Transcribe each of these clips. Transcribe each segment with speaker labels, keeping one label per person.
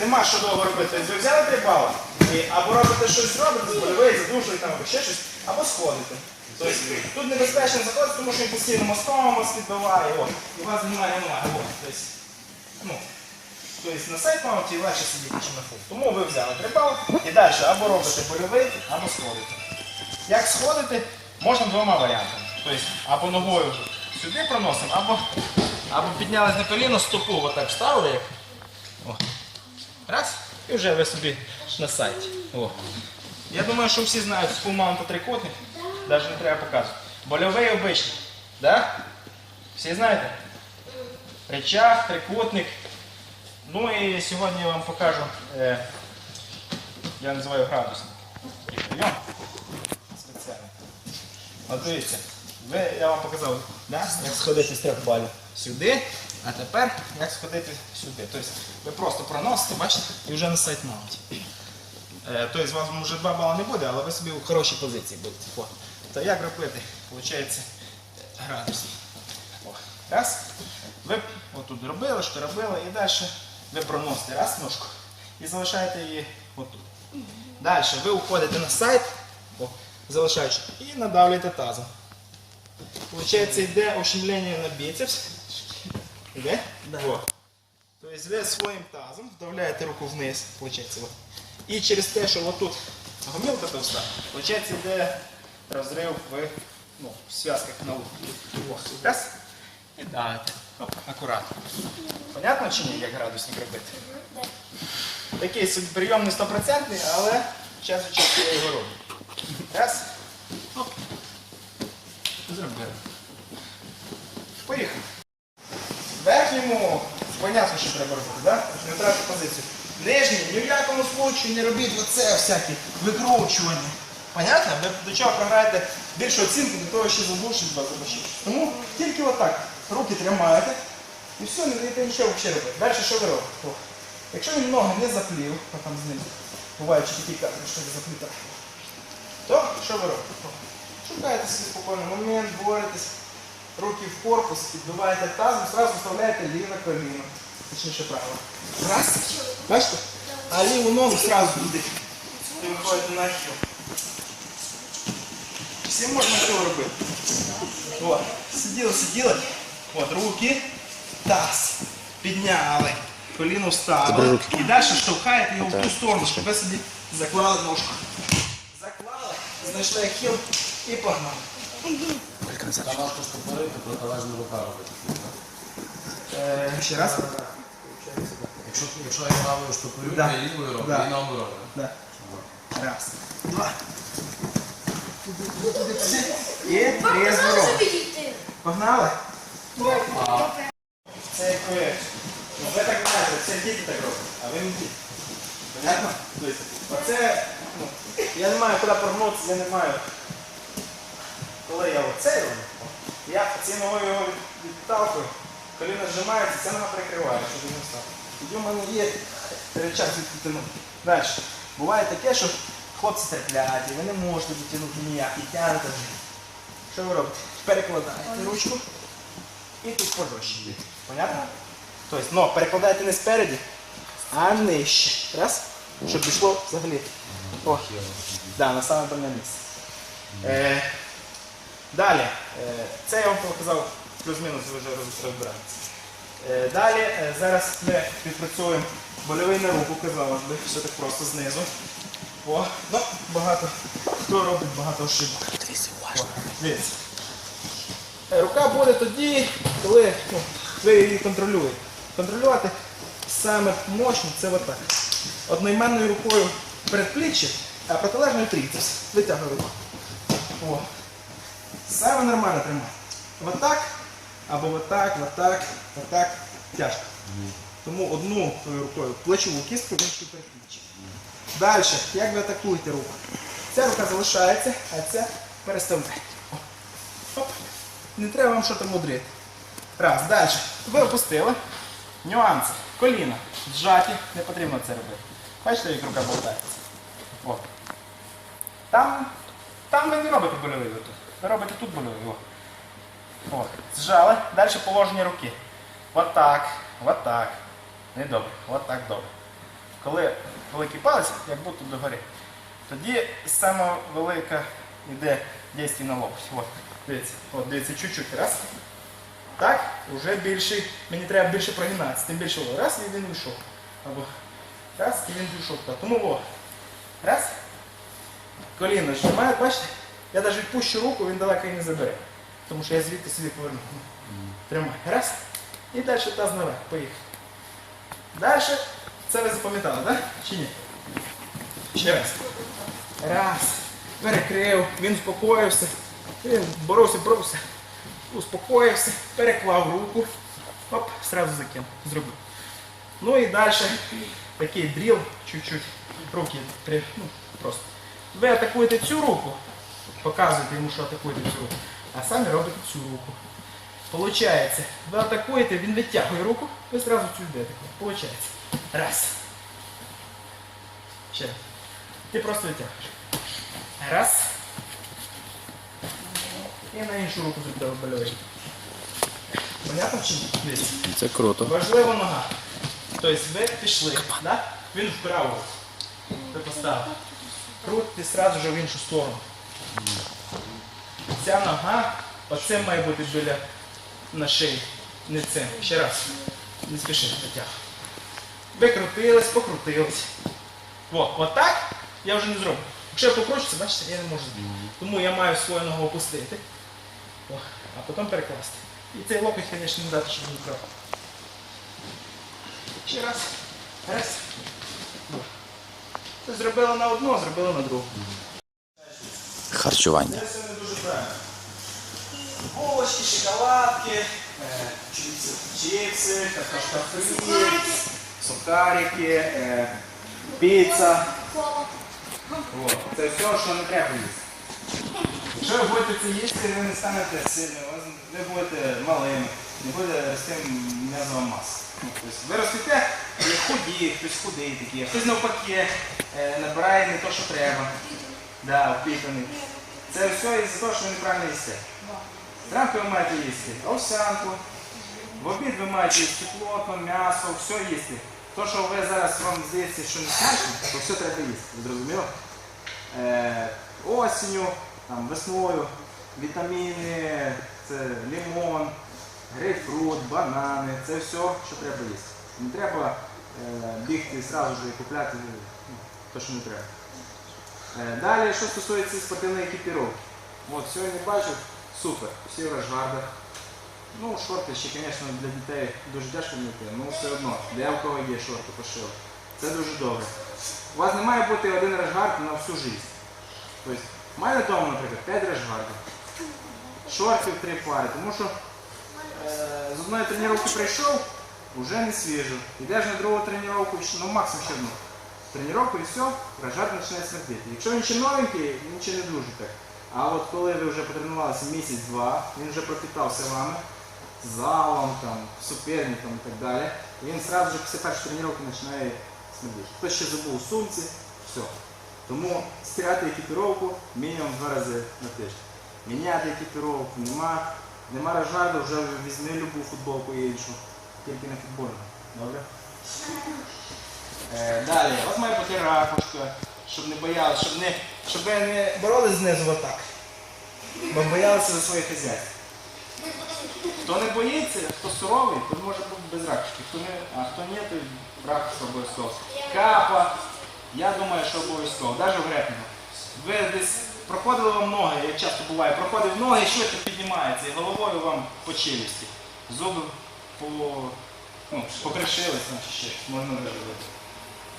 Speaker 1: нема що довго робити. Ви взяли три бали, або робите щось робите, больовий, задушуєте там, або ще щось, або сходите. Тобто тут небезпечно заходити, тому що він постійно мостом вас підбиває, о, і у вас немає немає. Тобто, ну, тобто на сайт маунті легше сидіти, ніж на фул. Тому ви взяли три бали і далі або робите больовий, або сходите. Як сходити, можна двома варіантами. Тобто або ногою сюди проносимо, або, або піднялись на коліно, стопу отак вставили. Як. Раз, і вже ви собі на сайті. О. Я думаю, що всі знають mount трикутник. Навіть не треба показувати. Больовий обичний. Да? Всі знаєте? Речах, трикутник. Ну і сьогодні я вам покажу, е, я називаю градусник. Спеціальний. От ви, я вам показав, да? як сходити з трьох балів сюди, а тепер як сходити сюди. Тобто ви просто проносите, бачите, і вже на сайт маунті. Е, Тобто у вас вже 2 бали не буде, але ви собі у хорошій позиції будете. О. То як робити? Получається градус. Раз. Ви отут робили, що робили, і далі ви проносите раз ножку і залишаєте її отут. Далі ви уходите на сайт, о, залишаючи, і надавлюєте тазом. Получається, йде ощемлення на біцепс. Іде? О. Тобто ви своїм тазом вдавляєте руку вниз, получається, от. і через те, що отут гомілка товста, виходить, йде розрив в, ну, в зв'язках на луку. Раз. І давите. Оп, акуратно. Понятно чи ні, як градусник робити? Такий прийом не стопроцентний, але час від часу я його роблю. Раз. Зробили. Поїхали. Верхньому понятно, що треба робити, да? не втратити позицію. Нижній ні в якому случаю не робіть оце всякі викручування. Понятно? Ви до чого програєте більшу оцінку, до того, що задушить вас забачить. Тому тільки отак руки тримаєте і все, не даєте нічого взагалі робити. Далі що ви робите? О. Якщо він ноги не заплів, а там знизу, ще такі кадри, що заплітав, то що ви робите? Шукаєте свій спокійний момент, боретесь, руки в корпус, підбиваєте тазом, зразу вставляєте ліве коліно. Точніше право. Раз. Бачите? А ліву ногу зразу туди. І виходите на хіл. Всім можна цього робити. От. Сиділи, сиділи. От, руки, таз. Підняли. Коліно вставили. І далі штовхаєте його в ту сторону, щоб ви собі заклали ножку. Заклали, знайшли хіл і погнали.
Speaker 2: Та важко стопорити, протилежна рука робити.
Speaker 1: Е, ще раз.
Speaker 2: Якщо, якщо я правою штопорю,
Speaker 1: Да.
Speaker 2: я лівою роблю,
Speaker 1: Да.
Speaker 2: і навою роблю.
Speaker 1: Да. Раз, два. І три здорово. Погнали? Це як ви. Ну, ви так знаєте, це діти так роблять, а ви не діти. Понятно? Тобто, оце, ну, я не маю куди прогнутися, я не маю. Коли я оце роблю, я цією ногою його відталкую, коліно зжимається, ця нога прикриває, щоб він не встав. Тоді в мене є час відтягнути. Далі. Буває таке, що хлопці терпляті, ви не можете дотягнути ніяк, і тягнете вже. Що ви робите? Перекладаєте ручку і тут пожорстче. Понятно? Тобто, ну, перекладаєте не спереді, а нижче. Раз. Щоб пішло взагалі. О, да, на саме больне місце. Е, далі. Е, це я вам показав плюс-мінус, ви вже роз- розбираєтеся. Далі, е, зараз ми відпрацьовуємо больовий казалось би, все так просто знизу. О, ну, багато. Хто робить багато ошибок. Дивіться. Е, Рука буде тоді, коли ну, ви її контролюєте. Контролювати саме мощно це отак. Одноіменною рукою передпліччя, а протилежною трицепс. Витягуй руку. О. Саме нормально тримай. Отак, або отак, отак, отак. Тяжко. Тому одну рукою плечову кістку, іншу передпліччя. Далі, як ви атакуєте руку? Ця рука залишається, а ця переставляєте. Не треба вам щось мудрити. Раз, далі. Ви опустили. Нюанси. Коліна. Зжаті. Не потрібно це робити. Бачите, як рука болтається. О. Там, там ви не робите больовий отут. Робите тут больовий. О. О. Зжали. Далі положення руки. Отак. Отак. Не добре. Отак добре. коли великий палець, як будто догори, тоді саме велика йде дійсно на локоть. От, дивіться, от, дивіться, чуть-чуть. Раз. Так, вже більше, мені треба більше прогинатися, тим більше раз і він вийшов. Або раз і він вийшов. Тому о, раз. Коліно зжимає, бачите? Я навіть відпущу руку, він далеко і не забере. Тому що я звідти собі поверну. Тримай. Раз. І далі таз наверх. Поїхав. Далі. Це ви запам'ятали, так? Чи ні? Ще раз. Раз. Перекрив. Він успокоївся. Він боровся, боровся. Успокоївся, переклав руку. Оп, сразу закинув. Зробив. Ну і далі такий дріл, чуть-чуть. Руки ну, просто. Ви атакуєте цю руку, показуєте йому, що атакуєте цю руку, а самі робите цю руку. Получається, ви атакуєте, він витягує руку, ви одразу цю йдете. Получається. Раз. Ще раз. Ти просто витягуєш. Раз. І на іншу руку больовий. Понятно чи ні?
Speaker 2: Це круто.
Speaker 1: Важлива нога. Тобто ви пішли, да? він вправо. Ви поставили. Крутите одразу в іншу сторону. Ця нога, оце має бути біля на шиї. Не це. Ще раз. Не спіши, витягуй. Ви крутились, покрутились. О, отак я вже не зроблю. Якщо я покручуся, бачите, я не можу зробити. Тому я маю свою ногу опустити, О, а потім перекласти. І цей локоть, звісно, не дати, щоб він вкрав. Ще раз. Раз. Два. Це зробили на одну, а зробили на другу.
Speaker 2: Харчування.
Speaker 1: Правильно. Булочки, шоколадки, е, чипси, чипси, картошка фрі, сухарики, е, піца. От. Це все, що не треба їсти. Якщо ви будете це їсти, ви не станете сильними, у ви будете малими, не буде рости м'язова маса. Ну, ви ростете, худі, хтось худий такий, хтось навпаки е, набирає не те, що треба. Да, впітаний. Це все із-за того, що ви неправильно їсте. Зранку ви маєте їсти овсянку, в обід ви маєте їсти м'ясо, все їсти. То, що ви зараз вам здається, що не смачно, то все треба їсти. Зрозуміло? Е, осінню, там, весною, вітаміни, це лимон, грейпфрут, банани, це все, що треба їсти. Не треба е, бігти одразу і купляти ну, те, що не треба. Е, Далі, що стосується спортивної екіпіровки. От сьогодні бачу, супер, всі в рашгардах. Ну, шорти ще, звісно, для дітей дуже тяжко знайти, але все одно, де у кого є шорти пошили. Це дуже добре. У вас не має бути один рашгард на всю життя. Тобто, має вдома, наприклад, 5 рашгардів, шортів 3 пари, тому що е, з одної тренування прийшов, вже не свіжо. Йдеш на другу тренування, ну максимум ще одну тренування і все, рожар починає смердіти. Якщо він ще новенький, він ще не дуже так. А от коли ви вже потренувалися місяць-два, він вже пропитався вами, залом, там, суперником і так далі, він одразу же після першої тренування починає смердіти. Хтось ще забув у сумці, все. Тому стиряти екіпіровку мінімум два рази на тиждень. Міняти екіпіровку, нема, нема рожарду, вже візьми любу футболку і іншу, тільки не футбольну. Добре? Е, Далі, вас має бути ракушка, щоб не боялися, щоб, не, щоб не боролись знизу отак. Бо боялися за своїх хазяїв. Хто не боїться, хто суровий, то може бути без ракушки. Хто не, а хто ні, то ракушка обов'язково. Капа, я думаю, що обов'язково, навіть в репінгу. Ви десь проходили вам ноги, як часто буває, проходив ноги і швидко піднімається, і головою вам по челюсті. Зуби по, ну, покришились, значить ще можна виживати.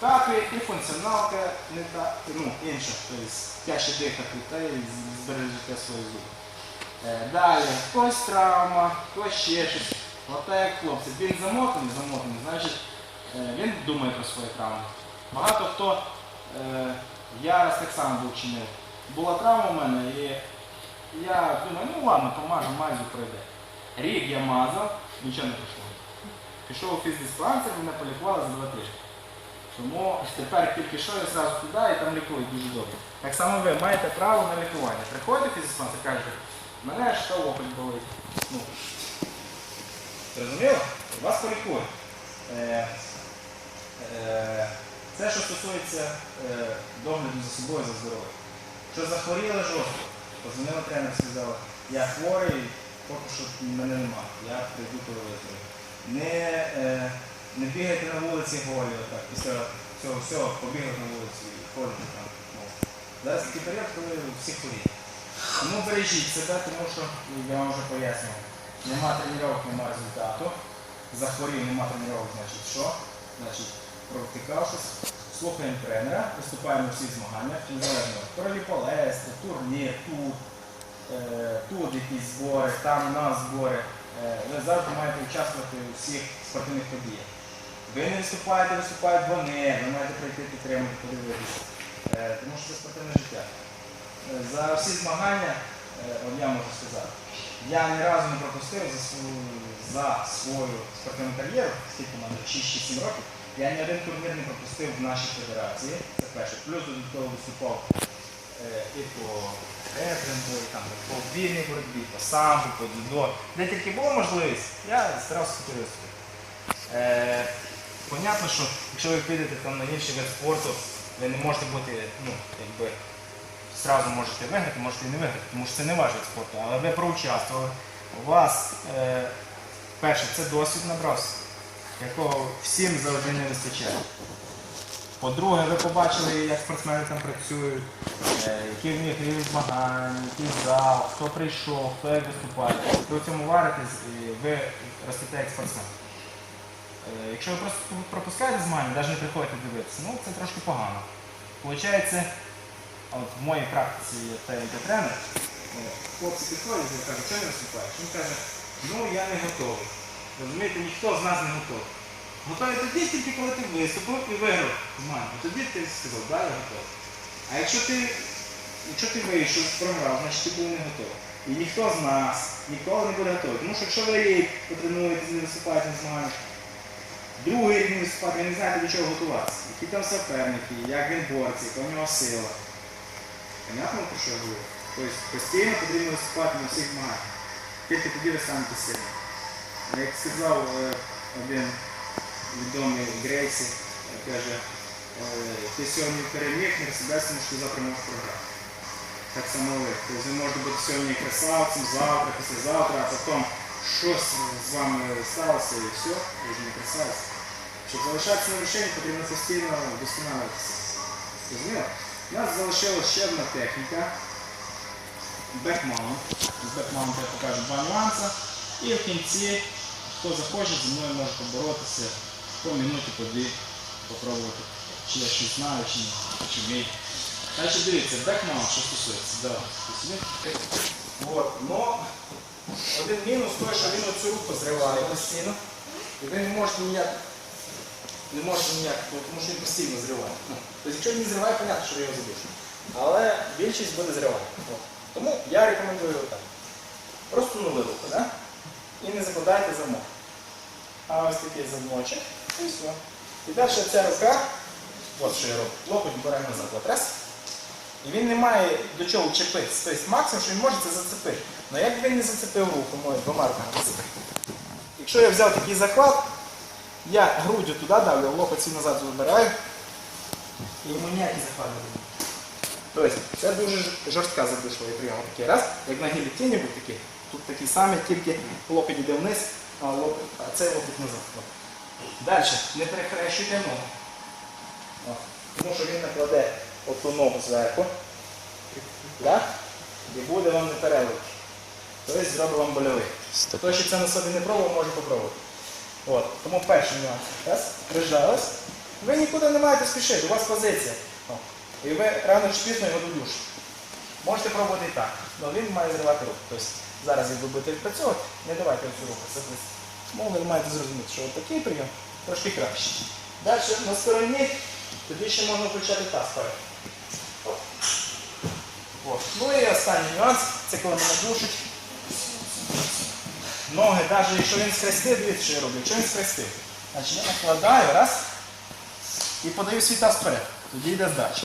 Speaker 1: Капи і функціоналка не та, ну, інша, тобто тяжче дихати та й збережете свої зуби. Е, Далі, когось травма, когось ще щось. Ота як хлопці. Він замотаний, замотаний, значить е, він думає про свої травми. Багато хто, е, я раз так само був чинив. Була травма у мене і я думаю, ну ладно, помажу, мазю пройде. Рік я мазав, нічого не пройшло. Пішов у фіздиспансер, мене полікували за два тижні. Тому тепер тільки що я зразу туди і там лікують дуже добре. Так само ви маєте право на лікування. Приходите фізиспансер і кажете, мене що локоть болить. Ну, зрозуміло? Вас полікують. Е, е, Це що стосується е, догляду за собою за здоров'ям. Що захворіли жорстко, позвонила тренер, сказала, я хворий, поки що мене нема, я прийду коли виздоровлю. Не, е, не бігайте на вулиці голі, отак, після цього всього побігати на вулиці і ходити там. ну. Зараз такий період, коли всі хворіють. Тому бережіть себе, тому що ну, я вам вже пояснював. Нема тренувань, нема результату. Захворів, нема тренувань, значить що? Значить, провтикавшись, слухаємо тренера, виступаємо на всіх змаганнях, незалежно королі турнір, тут, е, тут якісь збори, там у нас збори. Е, ви завжди маєте участвувати у всіх спортивних подіях. Ви не виступаєте, виступають вони, ви маєте прийти підтримати, подивитися. Е, тому що це спортивне життя. Е, За всі змагання, е, я можу сказати, я ні разу не пропустив за свою, за свою спортивну кар'єру, скільки в мене 6-7 років, я ні один турнір не пропустив в нашій федерації. Це перше. Плюс додатково виступав і по репрингу, і там, по вільній боротьбі, по самбу, по дзюдо. Де тільки була можливість, я старався виступити. Понятно, що якщо ви підете там на інший вид спорту, ви не можете бути, ну, якби, зразу можете виграти, можете і не виграти, тому що це не ваш вид спорту, але ви проучаствували. У вас е, перше, це досвід набрався, якого всім завжди не вистачає. По-друге, ви побачили, як спортсмени там працюють, е, який в них рівень змагань, який зал, хто прийшов, хто як виступає. Ви в цьому варитесь і ви ростете як спортсмен. Е, Якщо ви просто пропускаєте змагання, навіть не приходите дивитися, ну це трошки погано. Получається, от в моїй практиці, та я тренер, е, хлопці підходять і кажуть, що не виступаєш? Він каже, ну я не готовий. Розумієте, ніхто з нас не готовий. Готовий тоді тільки коли ти виступив і виграв змагання. Тоді ти сказав, да, я готовий. А якщо ти, якщо ти вийшов, програв, значить ти був не готовий. І ніхто з нас ніколи не буде готовий. Тому що якщо ви потренуєтесь, не виступаєте на змаганнях, другий рік не виступати, ви не знаєте до чого готуватися. Які там суперники, як він бореться, яка у нього сила. Понятно, про що я говорю? Тобто постійно потрібно виступати на всіх змаганнях. Тільки тоді ви станете сильним. Як сказав е, один відомий Грейсі, каже, е, ти сьогодні переміг, Мерседес, тому що завтра можеш програти. Так само ви. Тобто ви можете бути сьогодні красавцем, завтра, післязавтра, а потім щось з вами сталося і все, ви вже не красавець. Щоб залишатися на вершині, потрібно постійно вдосконалитися. Розумієте? У нас залишилася ще одна техніка. Бекмаунт. З бекмаунту я покажу два нюанси. І в кінці, хто захоче, зі мною може поборотися по минуті, по дві, попробувати, чи я щось знаю, чи, ні, чи вмію. Значить, дивіться, бекмаунт, що стосується. Да. От, но один мінус той, що він оцю руку зриває постійно. І ви не можете ніяк, не можете ніяк, ну, тому що він постійно зриває. Ну, Тобто, якщо він не зриває, понятно, що ви його задушите. Але більшість буде зривати. Тому я рекомендую отак. Розсунули руку, да? і не закладайте замок. А ось такий замочок, і все. І далі ця рука, от що я роблю, локоть беремо назад, раз. І він не має до чого чепитися. Тобто максимум, що він може це зацепити. Але як він не зацепив руку мою двома руками. Якщо я взяв такий заклад, я груддю туди давлю, локоть свій назад забираю, і йому ніякий захват не буде. Тобто це дуже жорстка задушова прийом. Такий раз, як на гілітіні був такий, тут такий самий, тільки локоть йде вниз, а, локоть, а цей локоть назад. Далі, не перехрещуйте ногу. О, Тому що він накладе оту ногу зверху. Да? І буде вам не перелик. Тобто зробить вам больовий. Хто ще це на собі не пробував, може попробувати. От. Тому перший нюанс. Раз, прижались. Ви нікуди не маєте спішити, у вас позиція. О. І ви рано чи пізно його додушите. Можете пробувати і так. але він має зривати руку. Тобто зараз, як ви будете відпрацьовувати, не давайте цю руку. Це. Тому ви маєте зрозуміти, що такий прийом трошки краще. Далі на стороні, тоді ще можна включати таз вперед. Ну і останній нюанс, це коли мене душить. Ноги, навіть якщо він схрестив, що я роблю. Якщо він схрестив, значить я накладаю раз і подаю свій таз вперед. Тоді йде здача.